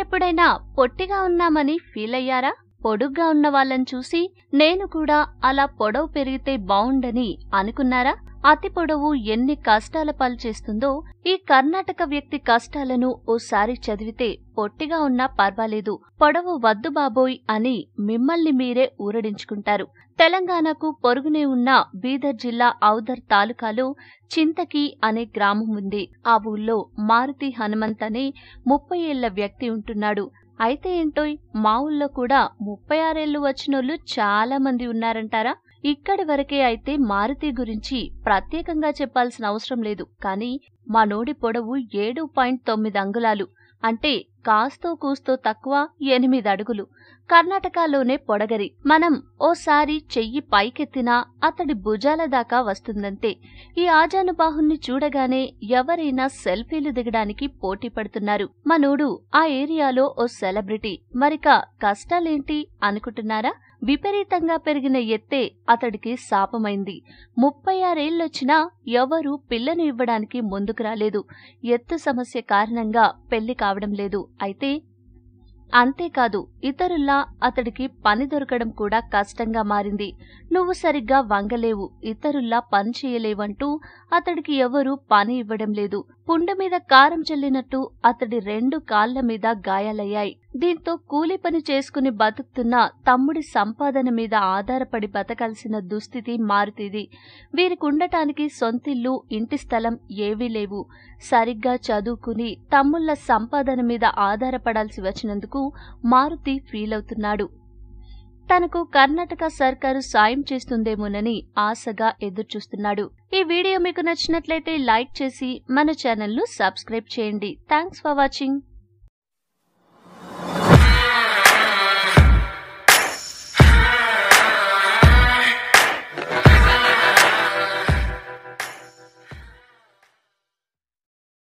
ఎప్పుడైనా పొట్టిగా ఉన్నామని ఫీల్ అయ్యారా? పొడుగ్గా ఉన్న వాళ్ళని చూసి నేను కూడా అలా పొడవు పెరిగితే బావుండని అనుకున్నారా? అతి పొడవు ఎన్ని కష్టాల పాలు చేస్తుందో ఈ కర్ణాటక వ్యక్తి కష్టాలను ఓసారి చదివితే పొట్టిగా ఉన్నా పర్వాలేదు. పొడవు వద్దు బాబోయ్ అని మిమ్మల్ని మీరే ఊరడించుకుంటారు. తెలంగాణకు పొరుగునే ఉన్న బీదర్ జిల్లా ఔదర్ తాలూకాలో చింతకి అనే గ్రామం ఉంది. ఆ ఊళ్ళో మారుతి హనుమంత్ అనే ముప్పై ఏళ్ళ వ్యక్తి ఉంటున్నాడు. అయితే ఏంటోయ్ మా ఊళ్ళో కూడా ముప్పై ఆరేళ్ళు వచ్చినోళ్ళు చాలా మంది ఉన్నారంటారా? ఇక్కడి వరకే అయితే మారుతి గురించి ప్రత్యేకంగా చెప్పాల్సిన అవసరం లేదు. కానీ మా నోడి పొడవు ఏడు పాయింట్ తొమ్మిది అంగుళాలు. అంటే కాస్తో కూస్తో తక్కువ ఎనిమిది అడుగులు. కర్ణాటకలోనే పొడగరి. మనం ఓసారి చెయ్యి పైకెత్తినా అతడి భుజాల దాకా వస్తుందంతే. ఈ ఆజానుబాహుణ్ణి చూడగానే ఎవరైనా సెల్ఫీలు దిగడానికి పోటీ పడుతున్నారు. మనోడు ఆ ఏరియాలో ఓ సెలబ్రిటీ. మరిక కష్టాలేంటి అనుకుంటున్నారా? విపరీతంగా పెరిగిన ఎత్తే అతడికి శాపమైంది. ముప్పై ఆరేళ్ళొచ్చినా ఎవరూ పిల్లను ఇవ్వడానికి ముందుకు రాలేదు. ఎత్తు సమస్య కారణంగా పెళ్ళి కావడం లేదు. అయితే అంతేకాదు ఇతరుల్లా అతడికి పని దొరకడం కూడా కష్టంగా మారింది. నువ్వు సరిగ్గా వంగలేవు. ఇతరుల్లా పని చేయలేవంటూ అతడికి ఎవరూ పని ఇవ్వడం లేదు. పుండ మీద కారం చల్లినట్టు అతడి రెండు కాళ్ళ మీద గాయాలయ్యాయి. దీంతో కూలి పని చేసుకుని బతుకుతున్న తమ్ముడి సంపాదన మీద ఆధారపడి బతకాల్సిన దుస్థితి మారుతీది. వీరికుండటానికి సొంతిల్లు ఇంటి స్థలం ఏవీ లేవు. సరిగ్గా చదువుకుని తమ్ముళ్ళ సంపాదన మీద ఆధారపడాల్సి వచ్చినందుకు మారుతి ఫీల్ అవుతున్నాడు తనకు కర్ణాటక సర్కారు సాయం చేస్తుందేమోనని ఆశగా ఎదురుచూస్తున్నాడు. ఈ వీడియో మీకు నచ్చినట్లయితే లైక్ చేసి మన ఛానల్ను సబ్స్క్రైబ్ చేయండి. Thanks for watching.